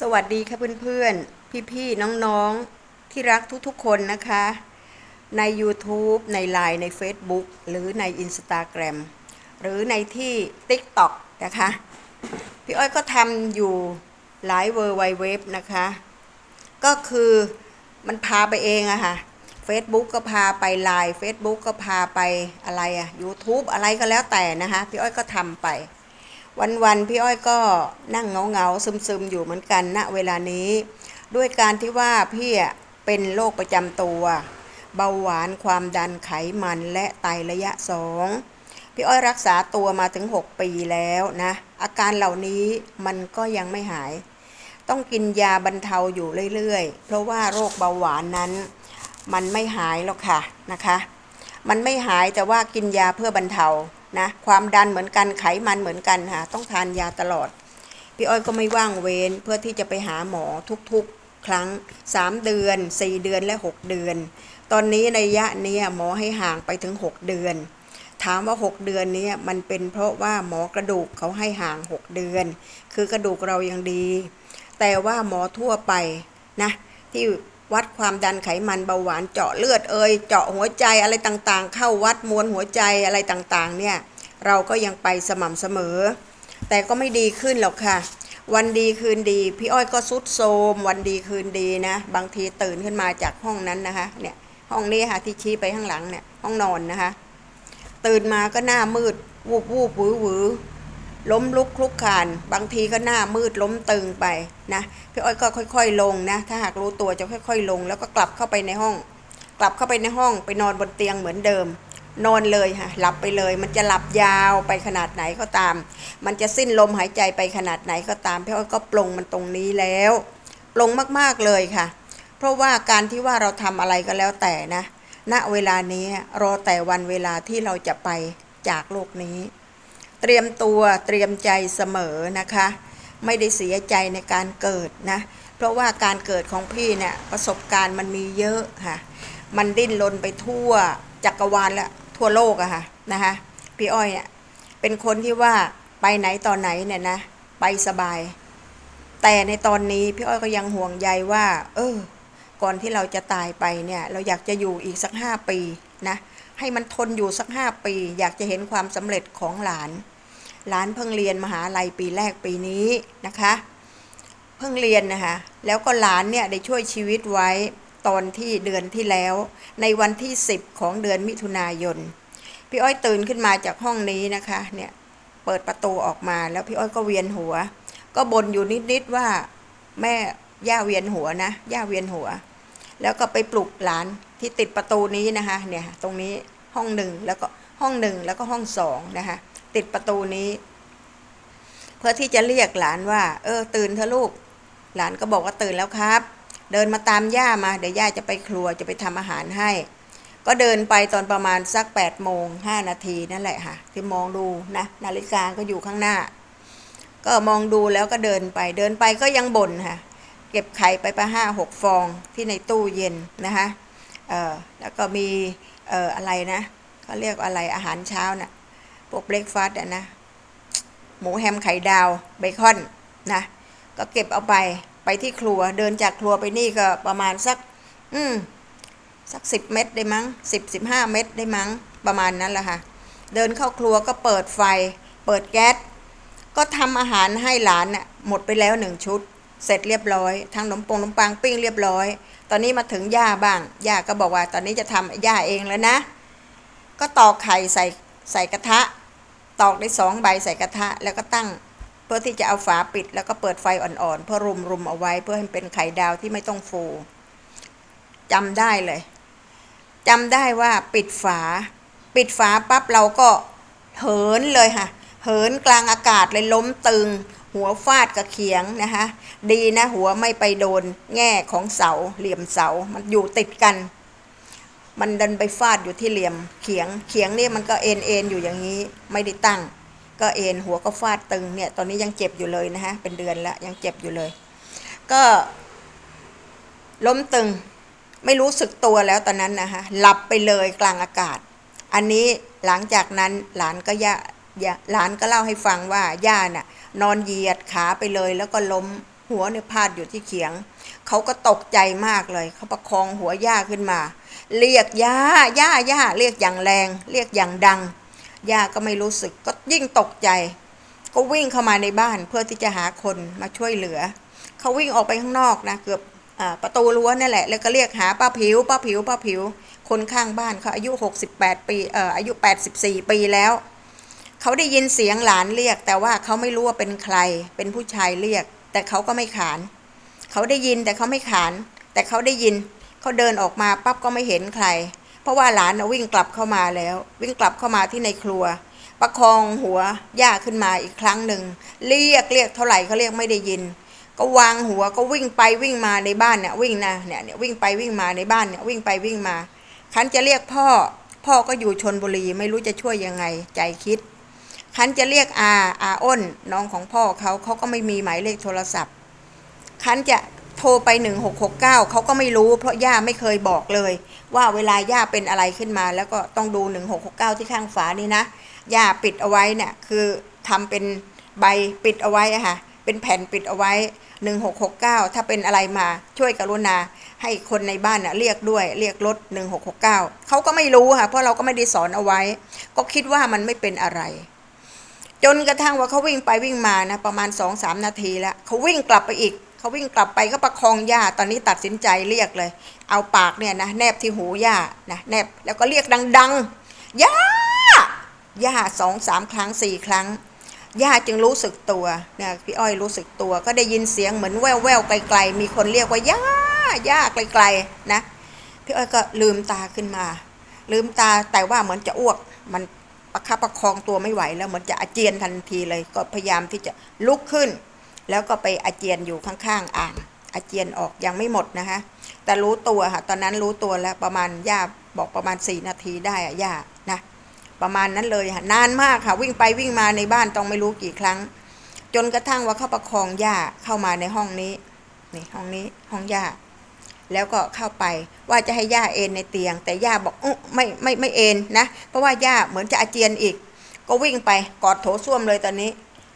สวัสดีค่ะเพื่อนๆ พี่ๆ น้องๆ ที่รักทุกๆ คนนะคะ ใน YouTube ใน Line ใน Facebook หรือใน Instagram หรือในที่ TikTok นะคะ พี่อ้อยก็ทำอยู่หลายเวอร์ไวเว็บนะคะ ก็คือมันพาไปเองอะค่ะ Facebook ก็พาไป Line Facebook ก็พาไปอะไรอะ YouTube อะไรก็แล้วแต่นะคะ พี่อ้อยก็ทำไป วันๆพี่อ้อยก็นั่งเหงาๆซึมๆอยู่เหมือนกันณเวลานี้ ด้วยการที่ว่าพี่เป็นโรคประจำตัว เบาหวานความดันไขมันและไตระยะสองพี่อ้อยรักษาตัวมาถึง 6 ปีแล้วนะ อาการเหล่านี้มันก็ยังไม่หาย ต้องกินยาบรรเทาอยู่เรื่อยๆ เพราะว่าโรคเบาหวานนั้น มันไม่หายหรอกค่ะนะคะ มันไม่หายแต่ว่ากินยาเพื่อบรรเทา นะความดันเหมือนกันไขมันเหมือนกันค่ะ ต้องทานยาตลอด พี่อ้อยก็ไม่ว่างเว้นเพื่อที่จะไปหาหมอทุกๆ ครั้ง 3 เดือน 4 เดือนและ 6 เดือน ตอนนี้ในระยะนี้หมอให้ห่างไปถึง 6 เดือน ถามว่า 6 เดือนนี้มันเป็นเพราะว่าหมอกระดูกเขาให้ห่าง 6 เดือน คือกระดูกเรายังดี แต่ว่าหมอทั่วไปนะที่ วัดความดันไขมันเบาหวานเจาะเลือดเอ่ยเจาะหัวใจอะไรต่างๆ เข้าวัดมวลหัวใจอะไรต่างๆ เนี่ย เราก็ยังไปสม่ำเสมอ แต่ก็ไม่ดีขึ้นหรอกค่ะ วันดีคืนดี พี่อ้อยก็สุดโทมวันดีคืนดีนะ บางทีตื่นขึ้นมาจากห้องนั้นนะคะเนี่ยห้องนี้ค่ะที่ชี้ไปข้างหลังเนี่ยห้องนอนนะคะ ตื่นมาก็หน้ามืดวูบวูบวือวือ ล้มลุกคลุกคาน บางทีก็หน้ามืดล้มตึงไปนะพี่อ้อยก็ค่อย ๆ ลงนะ ถ้าหากรู้ตัวจะค่อย ๆ ลง แล้วก็กลับเข้าไปในห้อง กลับเข้าไปในห้องไปนอนบนเตียงเหมือนเดิม นอนเลยค่ะหลับไปเลย มันจะหลับยาวไปขนาดไหนก็ตาม มันจะสิ้นลมหายใจไปขนาดไหนก็ตามพี่อ้อยก็ปลงมันตรงนี้แล้วปลงมากๆเลยค่ะ เพราะว่าการที่ว่าเราทำอะไรก็แล้วแต่นะณเวลานี้รอแต่วันเวลาที่เราจะไปจากโลกนี้ เตรียมตัวเตรียมใจเสมอนะคะ ไม่ได้เสียใจในการเกิดนะ เพราะว่าการเกิดของพี่เนี่ยประสบการณ์มันมีเยอะค่ะ มันดิ้นรนไปทั่วจักรวาลและทั่วโลกอะค่ะนะคะพี่อ้อยเนี่ยเป็นคนที่ว่าไปไหนตอนไหนเนี่ยนะไปสบาย แต่ในตอนนี้พี่อ้อยก็ยังห่วงใยว่า เออ ก่อนที่เราจะตายไปเนี่ย เราอยากจะอยู่อีกสักห้าปีนะให้มันทนอยู่สักห้าปี อยากจะเห็นความสำเร็จของหลาน หลานเพิ่งเรียนมหาลัยปีแรกปีนี้นะคะ เพิ่งเรียนนะคะ แล้วก็หลานเนี่ยได้ช่วยชีวิตไว้ตอนที่เดือนที่แล้ว ในวันที่ 10 ของเดือนมิถุนายน พี่อ้อยตื่นขึ้นมาจากห้องนี้นะคะเนี่ยเปิดประตูออกมาแล้วพี่อ้อยก็เวียนหัว ก็บ่นอยู่นิดๆว่าแม่ย่าเวียนหัวนะย่าเวียนหัว แล้วก็ไปปลุกหลานที่ติดประตูนี้นะคะเนี่ยตรงนี้ห้องหนึ่งแล้วก็ห้องหนึ่งแล้วก็ห้องสองนะคะ ติดประตูนี้ เพื่อที่จะเรียกหลานว่า เออ ตื่นเถอะลูก หลานก็บอกว่าตื่นแล้วครับ เดินมาตามย่ามา เดี๋ยวย่าจะไปครัวจะไปทำอาหารให้ ก็เดินไปตอนประมาณสัก8ปดโมงห้านาทีนั่นแหละค่ะ ที่มองดูนะ นาฬิกาก็อยู่ข้างหน้า ก็มองดูแล้วก็เดินไป เดินไปก็ยังบ่นค่ะ เก็บไข่ไปประห้าหกฟองที่ในตู้เย็นนะคะเออแล้วก็มีเอออะไรนะเขาเรียกอะไรอาหารเช้าน่ะ พวกเบรกฟาสต์อะนะ หมูแฮมไข่ดาวเบคอนนะ ก็เก็บเอาไปไปที่ครัวเดินจากครัวไปนี่ก็ประมาณสัก อืมสักสิบเม็ดได้มั้งสิบสิบห้าเม็ดได้มั้งประมาณนั้นแหละค่ะ เดินเข้าครัวก็เปิดไฟ เปิดแก๊สก็ทำอาหารให้หลานน่ะหมดไปแล้วหนึ่งชุด เสร็จเรียบร้อยทั้งขนมปงขนมปังปิ้งเรียบร้อย ตอนนี้มาถึงย่าบ้างย่าก็บอกว่าตอนนี้จะทำย่าเองแล้วนะ ก็ตอกไข่ใส่ใส่กระทะ ตอกได้สองใบใส่กระทะ แล้วก็ตั้ง เพื่อที่จะเอาฝาปิด แล้วก็เปิดไฟอ่อนๆ เพื่อรุมรุมเอาไว้เพื่อให้เป็นไข่ดาวที่ไม่ต้องฟูจำได้เลยจำได้ว่าปิดฝา ปิดฝาปั๊บเราก็เหินเลยค่ะ เหินกลางอากาศเลยล้มตึง หัวฟาดกับเขียงนะคะ ดีนะหัวไม่ไปโดน แง่ของเสาเหลี่ยมเสามันอยู่ติดกัน มันดันไปฟาดอยู่ที่เหลี่ยมเขียงเขียงนี่มันก็เอ็นเอ็นอยู่อย่างนี้ไม่ได้ตั้ง ก็เอ็นหัวก็ฟาดตึงเนี่ยตอนนี้ยังเจ็บอยู่เลยนะฮะเป็นเดือนแล้วยังเจ็บอยู่เลย ก็ ล้มตึงไม่รู้สึกตัวแล้วตอนนั้นนะคะหลับไปเลยกลางอากาศ อันนี้หลังจากนั้นหลานก็ย่าหลานก็เล่าให้ฟังว่าย่าน่ะ นอนเหยียดขาไปเลย แล้วก็ล้มหหัวเนี่ยพาดอยู่ที่เขียงเขาก็ตกใจมากเลยเขาประคองหัวย่าขึ้นมา เรียกย่าย่าย่าเรียกอย่างแรง เรียกอย่างดังย่าก็ไม่รู้สึกก็ยิ่งตกใจ ก็วิ่งเข้ามาในบ้านเพื่อที่จะหาคนมาช่วยเหลือ เขาวิ่งออกไปข้างนอกนะเกือบประตูรั้วนั่นแหละ แล้วก็เรียกหาป้าผิว ป้าผิว ป้าผิว คนข้างบ้านเขาอายุ 68 ปีเอ่ออายุ 84 ปีแล้ว เขาได้ยินเสียงหลานเรียก แต่ว่าเขาไม่รู้ว่าเป็นใคร เป็นผู้ชายเรียก แต่เขาก็ไม่ขาน เขาได้ยินแต่เขาไม่ขาน แต่เขาได้ยิน เขาเดินออกมาปั๊บก็ไม่เห็นใคร เพราะว่าหลานวิ่งกลับเข้ามาแล้ว วิ่งกลับเข้ามาที่ในครัว ประคองหัวย่าขึ้นมาอีกครั้งหนึ่งเรียกเรียกเท่าไหร่เขาเรียกไม่ได้ยิน ก็วางหัวก็วิ่งไปวิ่งมาในบ้านเนี่ยวิ่งนะเนี่ยเนี่ยวิ่งไปวิ่งมาในบ้านเนี่ยวิ่งไปวิ่งมา คันจะเรียกพ่อ พ่อก็อยู่ชนบุรีไม่รู้จะช่วยยังไงใจคิด คันจะเรียกอาอาอ้นน้องของพ่อเขาเขาก็ไม่มีหมายเลขโทรศัพท์ คันจะ โทรไป 1669 เขาก็ไม่รู้ เพราะย่าไม่เคยบอกเลย ว่าเวลาย่าเป็นอะไรขึ้นมา แล้วก็ต้องดู 1669 ที่ข้างฝานี่นะย่าปิดเอาไว้เนี่ยคือทำเป็นใบปิดเอาไว้อะค่ะเป็นแผ่นปิดเอาไว้ 1669 ถ้าเป็นอะไรมาช่วยกรุณา ให้คนในบ้านน่ะเรียกด้วยเรียกรถ 1669 เขาก็ไม่รู้ค่ะเพราะเราก็ไม่ได้สอนเอาไว้ ก็คิดว่ามันไม่เป็นอะไร จนกระทั่งว่าเขาวิ่งไปวิ่งมานะประมาณสองสามนาทีแล้วเขาวิ่งกลับไปอีก เขาวิ่งกลับไปก็ประคองย่าตอนนี้ตัดสินใจเรียกเลย เอาปากเนี่ยนะแนบที่หูย่านะแนบแล้วก็เรียกดังๆย่าย่าสองสามครั้งสี่ครั้งย่าจึงรู้สึกตัวเนี่ยพี่อ้อยรู้สึกตัวก็ได้ยินเสียงเหมือนแว่วๆไกลๆ มีคนเรียกว่าย่าย่าไกลๆนะพี่อ้อยก็ลืมตาขึ้นมา ลืมตาแต่ว่าเหมือนจะอ้วกมันประคับประคองตัวไม่ไหวแล้วเหมือนจะอาเจียนทันทีเลยก็พยายามที่จะลุกขึ้น แล้วก็ไปอาเจียนอยู่ข้างๆอ่างอาเจียนออกยังไม่หมดนะคะ แต่รู้ตัวค่ะตอนนั้นรู้ตัวแล้วประมาณย่าบอกประมาณสี่นาทีได้อะย่านะประมาณนั้นเลยค่ะนานมากค่ะวิ่งไปวิ่งมาในบ้านต้องไม่รู้กี่ครั้ง จนกระทั่งว่าเข้าประคองย่าเข้ามาในห้องนี้นี่ห้องนี้ห้องย่าแล้วก็เข้าไปว่าจะให้ย่าเอนในเตียง แต่ย่าบอกออไม่ไม่ไม่เอนนะเพราะว่าย่าเหมือนจะอาเจียนอีก ก็วิ่งไปกอดโถส้วมเลยตอนนี้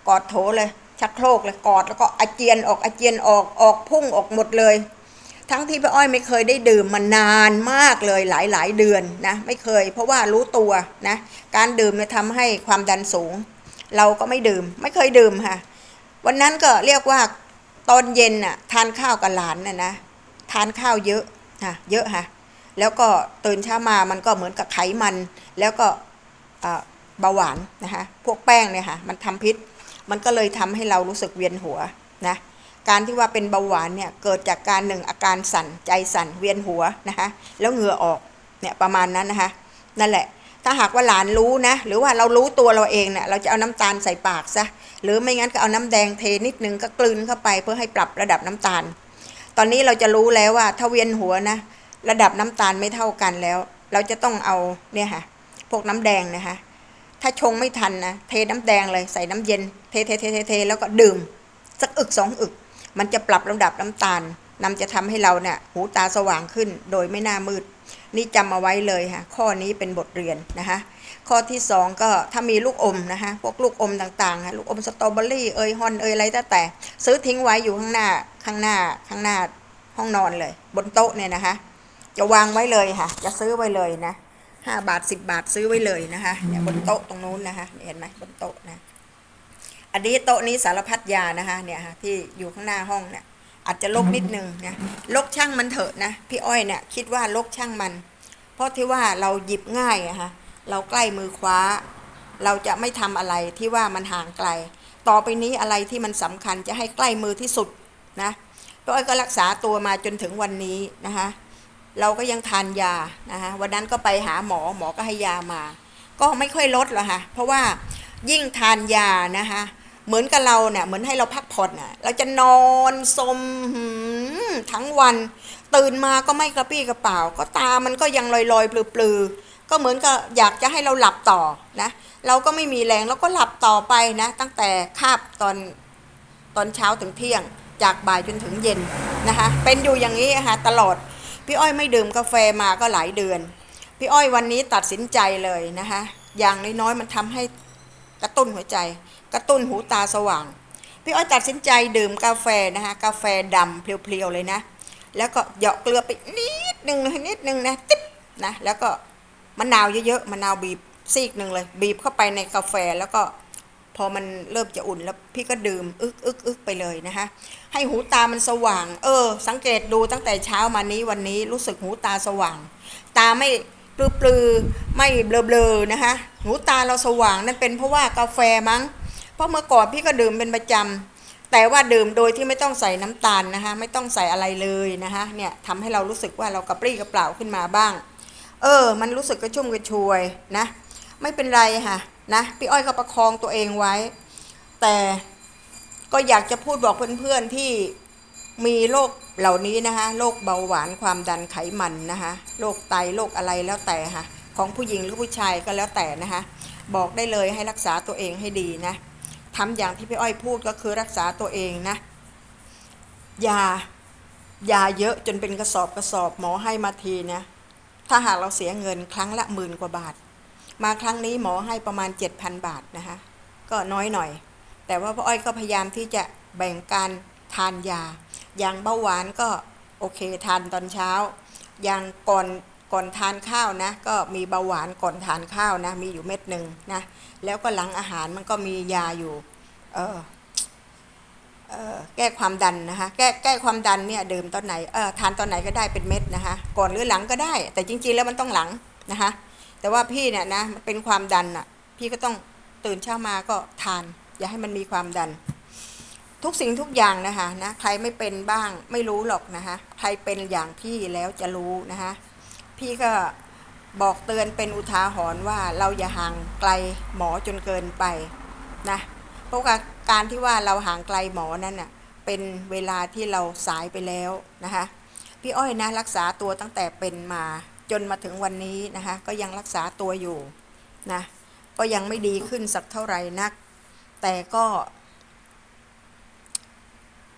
กอดโถเลย ชักโครกเลยกอดแล้วก็อาเจียนออกอาเจียนออกออกพุ่งออกหมดเลย ทั้งที่พี่อ้อยไม่เคยได้ดื่มมานานมากเลยหลายหลายเดือนนะไม่เคย เพราะว่ารู้ตัวนะการดื่มเนี่ยทำให้ความดันสูง เราก็ไม่ดื่มไม่เคยดื่มค่ะวันนั้นก็เรียกว่าตอนเย็นน่ะทานข้าวกับหลานน่ะนะทานข้าวเยอะค่ะเยอะค่ะแล้วก็ตื่นเช้ามามันก็เหมือนกับไขมัน แล้วก็เอ่อเบาหวานนะคะพวกแป้งเนี่ยค่ะมันทำพิษ มันก็เลยทำให้เรารู้สึกเวียนหัวนะการที่ว่าเป็นเบาหวานเนี่ยเกิดจากการหนึ่งอาการสั่นใจสั่นเวียนหัวนะคะแล้วเหงื่อออกเนี่ยประมาณนั้นนะคะนั่นแหละ ถ้าหากว่าหลานรู้นะ หรือว่าเรารู้ตัวเราเองเนี่ยเราจะเอาน้ำตาลใส่ปากซะหรือไม่งั้นก็เอาน้ำแดงเทนิดนึงก็กลืนเข้าไปเพื่อให้ปรับระดับน้ำตาล ตอนนี้เราจะรู้แล้วว่าถ้าเวียนหัวนะ ระดับน้ำตาลไม่เท่ากันแล้ว เราจะต้องเอาเนี่ยค่ะพวกน้ำแดงนะคะ ถ้าชงไม่ทันนะเทน้ำแดงเลยใส่น้ำเย็นเทเทเทเทเทแล้วก็ดื่ม สักอึกสองอึก มันจะปรับระดับน้ำตาลนำจะทำให้เราเนี่ยหูตาสว่างขึ้น โดยไม่น่ามืด นี่จำเอาไว้เลยค่ะข้อนี้เป็นบทเรียนนะคะข้อที่สองก็ถ้ามีลูกอมนะคะพวกลูกอมต่างๆค่ะลูกอมสตรอเบอรี่เอยฮอนเอยอะไรแต่แต่ ซื้อทิ้งไว้อยู่ข้างหน้าข้างหน้าข้างหน้าห้องนอนเลย บนโต๊ะเนี่ยนะคะ จะวางไว้เลยค่ะ จะซื้อไว้เลยนะ ห้าบาทสิบบาทซื้อไว้เลยนะคะเนี่ยบนโต๊ะตรงนู้นนะคะเห็นไหมบนโต๊ะนะอันนี้โต๊ะนี้สารพัดยานะคะเนี่ยค่ะที่อยู่ข้างหน้าห้องเนี่ยอาจจะลกนิดนึงนะลกช่างมันเถอะนะพี่อ้อยเนี่ยคิดว่าลกช่างมัน เพราะที่ว่าเราหยิบง่ายอะคะเราใกล้มือคว้า เราจะไม่ทำอะไรที่ว่ามันห่างไกล ต่อไปนี้อะไรที่มันสำคัญจะให้ใกล้มือที่สุดนะพี่อ้อยก็รักษาตัวมาจนถึงวันนี้นะคะ เราก็ยังทานยานะคะวันนั้นก็ไปหาหมอหมอก็ให้ยามา ก็ไม่ค่อยลดหรอกค่ะเพราะว่ายิ่งทานยานะคะเหมือนกับเราเนี่ยเหมือนให้เราพักผ่อนน่ะเราจะนอนสมทั้งวัน ตื่นมาก็ไม่กระปี้กระเป๋า ก็ตามันก็ยังลอยๆ ปลือๆก็เหมือนกับอยากจะให้เราหลับต่อนะเราก็ไม่มีแรงเราก็หลับต่อไปนะตั้งแต่คาบตอนตอนเช้าถึงเที่ยง จากบ่ายจนถึงเย็นนะคะเป็นอยู่อย่างนี้ค่ะตลอด พี่อ้อยไม่ดื่มกาแฟมาก็หลายเดือน พี่อ้อยวันนี้ตัดสินใจเลยนะคะอย่างน้อยๆมันทำให้กระตุ้นหัวใจ กระตุ้นหูตาสว่าง พี่อ้อยตัดสินใจดื่มกาแฟนะคะกาแฟดำเพลียวๆเลยนะ แล้วก็เหยาะเกลือไปนิดนึงเลยนิดนึงนะติ๊บนะแล้วก็มะนาวเยอะๆมะนาวบีบซีกหนึ่งเลย บีบเข้าไปในกาแฟแล้วก็ พอมันเริ่มจะอุ่นแล้วพี่ก็ดื่มอึกอึกอึกไปเลยนะคะให้หูตามันสว่าง เออ สังเกตดูตั้งแต่เช้ามานี้วันนี้รู้สึกหูตาสว่าง ตาไม่ปลือปลือไม่เบลอเบลอๆนะคะหูตาเราสว่างนั่นเป็นเพราะว่ากาแฟมั้ง เพราะเมื่อก่อนพี่ก็ดื่มเป็นประจำแต่ว่าดื่มโดยที่ไม่ต้องใส่น้ำตาลนะคะไม่ต้องใส่อะไรเลยนะคะเนี่ยทำให้เรารู้สึกว่าเรากระปรี้กระเปล่าขึ้นมาบ้าง เออ มันรู้สึกกระชุ่มกระชวยนะ ไม่เป็นไรค่ะ นะพี่อ้อยก็ประคองตัวเองไว้ แต่ก็อยากจะพูดบอกเพื่อนๆที่มีโรคเหล่านี้นะคะโรคเบาหวานความดันไขมันนะคะโรคไตโรคอะไรแล้วแต่ค่ะของผู้หญิงหรือผู้ชายก็แล้วแต่นะคะบอกได้เลยให้รักษาตัวเองให้ดีนะทำอย่างที่พี่อ้อยพูดก็คือรักษาตัวเองนะยายาเยอะจนเป็นกระสอบกระสอบหมอให้มาทีนะถ้าหากเราเสียเงินครั้งละหมื่นกว่าบาท มาครั้งนี้หมอให้ประมาณ 7,000 บาทนะคะก็น้อยหน่อย แต่ว่าพ่ออ้อยก็พยายามที่จะแบ่งการทานยา อย่างเบาหวานก็โอเคทานตอนเช้า อย่างก่อนก่อนทานข้าวนะ ก็มีเบาหวานก่อนทานข้าวนะ มีอยู่เม็ดหนึ่งนะ แล้วก็หลังอาหารมันก็มียาอยู่ เออเออแก้ความดันนะคะ แก้แก้ความดันเนี่ยดื่มตอนไหนเออทานตอนไหนก็ได้เป็นเม็ดนะคะ ก่อนหรือหลังก็ได้ แต่จริงๆแล้วมันต้องหลังนะคะ แต่ว่าพี่เนี่ยนะมันเป็นความดันอะ พี่ก็ต้องตื่นเช้ามาก็ทาน อย่าให้มันมีความดัน ทุกสิ่งทุกอย่างนะคะนะใครไม่เป็นบ้างไม่รู้หรอกนะคะใครเป็นอย่างพี่แล้วจะรู้นะคะพี่ก็บอกเตือนเป็นอุทาหรณ์ว่าเราอย่าห่างไกลหมอจนเกินไปนะเพราะาการที่ว่าเราห่างไกลหมอนั่นน่ะเป็นเวลาที่เราสายไปแล้วนะคะพี่อ้อยนะรักษาตัวตั้งแต่เป็นมา จนมาถึงวันนี้นะคะ ก็ยังรักษาตัวอยู่นะก็ยังไม่ดีขึ้นสักเท่าไหร่นัก แต่ก็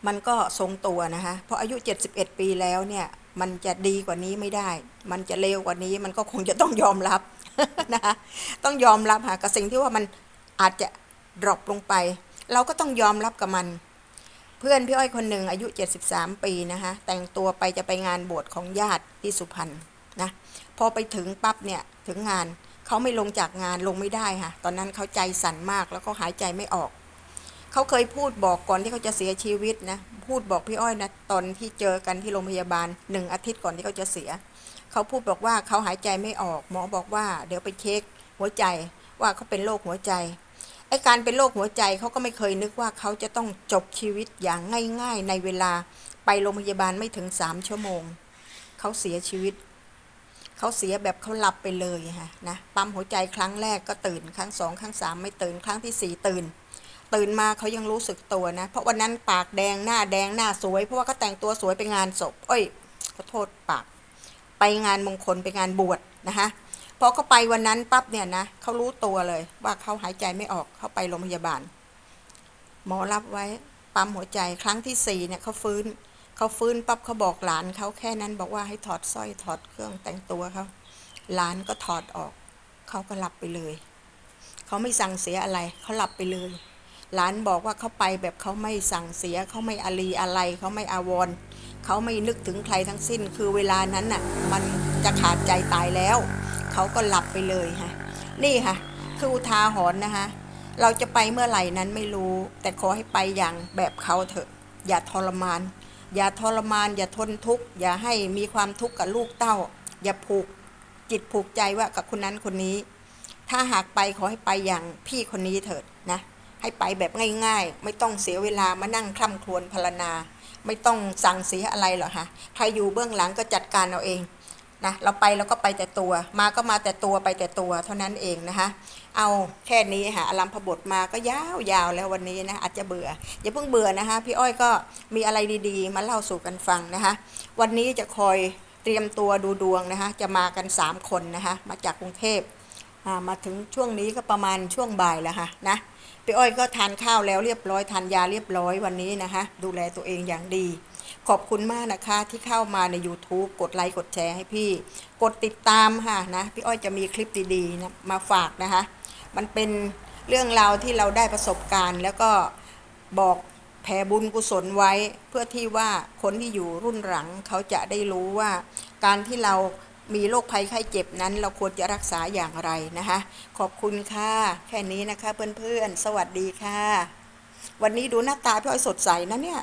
มันก็ทรงตัวนะคะเพราะอายุ 71 ปีแล้วเนี่ย มันจะดีกว่านี้ไม่ได้ มันจะเลวกว่านี้มันก็คงจะต้องยอมรับนะคะต้องยอมรับค่ะกับสิ่งที่ว่ามันอาจจะดรอปลงไป เราก็ต้องยอมรับกับมัน เพื่อนพี่อ้อยคนหนึ่งอายุ 73 ปีนะคะแต่งตัวไปจะไปงานบวชของญาติที่สุพรรณ นะพอไปถึงปั๊บเนี่ยถึงงานเขาไม่ลงจากงานลงไม่ได้ค่ะ ตอนนั้นเขาใจสั่นมากแล้วก็หายใจไม่ออกเขาเคยพูดบอกก่อนที่เขาจะเสียชีวิตนะพูดบอกพี่อ้อยนะตอนที่เจอกันที่โรงพยาบาลหนึ่งอาทิตย์ก่อนที่เขาจะเสียเขาพูดบอกว่าเขาหายใจไม่ออก หมอบอกว่า เดี๋ยวไปเช็คหัวใจว่าเขาเป็นโรคหัวใจไอการเป็นโรคหัวใจเขาก็ไม่เคยนึกว่าเขาจะต้องจบชีวิตอย่างง่าย ๆ ในเวลาไปโรงพยาบาลไม่ถึงสามชั่วโมงเขาเสียชีวิต เขาเสียแบบเขาหลับไปเลยค่ะนะปั๊มหัวใจครั้งแรกก็ตื่น ครั้งสองครั้งสามไม่ตื่น ครั้งที่สี่ตื่น ตื่นมาเขายังรู้สึกตัวนะ เพราะวันนั้นปากแดงหน้าแดงหน้าสวย เพราะว่าเขาแต่งตัวสวยไปงานศพเอ้ยขอโทษปาก ไปงานมงคลไปงานบวชนะคะพอเขาไปวันนั้นปั๊บเนี่ยนะเขารู้ตัวเลยว่าเขาหายใจไม่ออกเขาไปโรงพยาบาล หมอรับไว้ปั๊มหัวใจครั้งที่สี่เนี่ยเขาฟื้น เขาฟื้นปั๊บเขาบอกหลานเขาแค่นั้นบอกว่าให้ถอดสร้อยถอดเครื่องแต่งตัวเขาหลานก็ถอดออก เขาก็หลับไปเลย เขาไม่สั่งเสียอะไรเขาหลับไปเลย หลานบอกว่าเขาไปแบบเขาไม่สั่งเสียเขาไม่อารีอะไรเขาไม่อาวรเขาไม่นึกถึงใครทั้งสิ้น คือเวลานั้นน่ะ มันจะขาดใจตายแล้ว เขาก็หลับไปเลยค่ะนี่ค่ะ คืออุทาหรณ์นะคะเราจะไปเมื่อไหร่นั้นไม่รู้ แต่ขอให้ไปอย่างแบบเขาเถอะ อย่าทรมาน อย่าทรมาน อย่าทนทุกข์ อย่าให้มีความทุกข์กับลูกเต้า อย่าผูกจิตผูกใจว่ากับคนนั้นคนนี้ ถ้าหากไปขอให้ไปอย่างพี่คนนี้เถิดนะ ให้ไปแบบง่ายๆ ไม่ต้องเสียเวลามานั่งคล่ำครวญพรรณนา ไม่ต้องสั่งเสียอะไรหรอกค่ะใครอยู่เบื้องหลังก็จัดการเอาเอง นะเราไปเราก็ไปแต่ตัว มาก็มาแต่ตัวไปแต่ตัวเท่านั้นเองนะคะเอาแค่นี้ค่ะอลัมพบทมาก็ยาวๆแล้ววันนี้นะอาจจะเบื่ออย่าเพิ่งเบื่อนะคะพี่อ้อยก็มีอะไรดีๆ มาเล่าสู่กันฟังนะคะวันนี้จะคอยเตรียมตัวดูดวงนะคะจะมากัน 3 คนนะคะมาจากกรุงเทพมาถึงช่วงนี้ก็ประมาณช่วงบ่ายแล้วค่ะนะพี่อ้อยก็ทานข้าวแล้วเรียบร้อยทานยาเรียบร้อยวันนี้นะคะดูแลตัวเองอย่างดี ขอบคุณมากนะคะที่เข้ามาใน YouTube กดไลค์กดแชร์ให้พี่ กดติดตามค่ะนะ พี่อ้อยจะมีคลิปดีๆนะมาฝากนะคะ มันเป็นเรื่องราวที่เราได้ประสบการณ์ แล้วก็บอกแผ่บุญกุศลไว้ เพื่อที่ว่าคนที่อยู่รุ่นหลังเขาจะได้รู้ว่าการที่เรามีโรคภัยไข้เจ็บนั้น เราควรจะรักษาอย่างไรนะคะ ขอบคุณค่ะ แค่นี้นะคะเพื่อนๆ สวัสดีค่ะ วันนี้ดูหน้าตาพี่อ้อยสดใสนะเนี่ย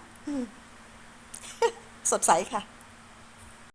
สดใสค่ะ